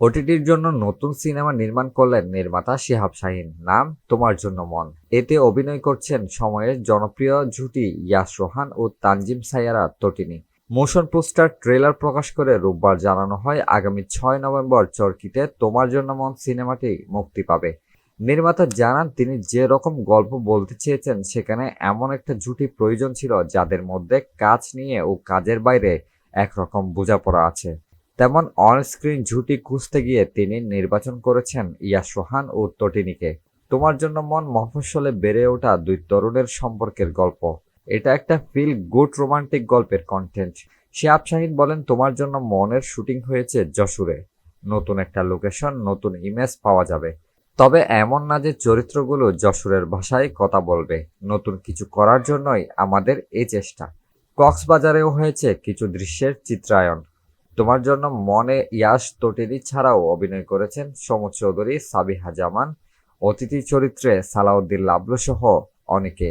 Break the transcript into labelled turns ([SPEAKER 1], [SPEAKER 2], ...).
[SPEAKER 1] ওটিটির জন্য নতুন সিনেমা নির্মাণ করলেন নির্মাতা শিহাব শাহিন। নাম, তোমার জন্য মন এতে অভিনয় করছেন সময়ের জনপ্রিয় জুটি ইয়াস রোহান ও Tanjim Saiyara Totini. Motion poster trailer প্রকাশ করে রোববার জানানো হয়, আগামী ছয় নভেম্বর চরকিতে তোমার জন্য মন সিনেমাটি মুক্তি পাবে। নির্মাতা জানান, তিনি যে রকম গল্প বলতে চেয়েছেন, সেখানে এমন একটা জুটি প্রয়োজন ছিল যাদের মধ্যে কাজ নিয়ে ও কাজের বাইরে একরকম বোঝাপড়া আছে। তেমন অন স্ক্রিন ঝুটি খুঁজতে গিয়ে তিনি নির্বাচন করেছেন ইয়াস রোহান ও তটিনীকে। তোমার জন্য মন মফস্বলে বেড়ে ওঠা দুই তরুণের সম্পর্কের গল্প। এটা একটা ফিল গুড রোমান্টিক গল্পের কন্টেন্ট শিয়াব শাহিন বলেন, তোমার জন্য মনের শুটিং হয়েছে যশোরে। নতুন একটা লোকেশন নতুন ইমেজ পাওয়া যাবে। তবে এমন না যে চরিত্রগুলো যশোরের ভাষায় কথা বলবে। নতুন কিছু করার জন্যই আমাদের এই চেষ্টা। কক্সবাজারেও হয়েছে কিছু দৃশ্যের চিত্রায়ন তোমার জন্য মনে ইয়াস তটিনী ছাড়াও অভিনয় করেছেন সমু চৌধুরী সাবিহা জামান, অতিথি চরিত্রে সালাউদ্দিন লাবলু সহ অনেকে।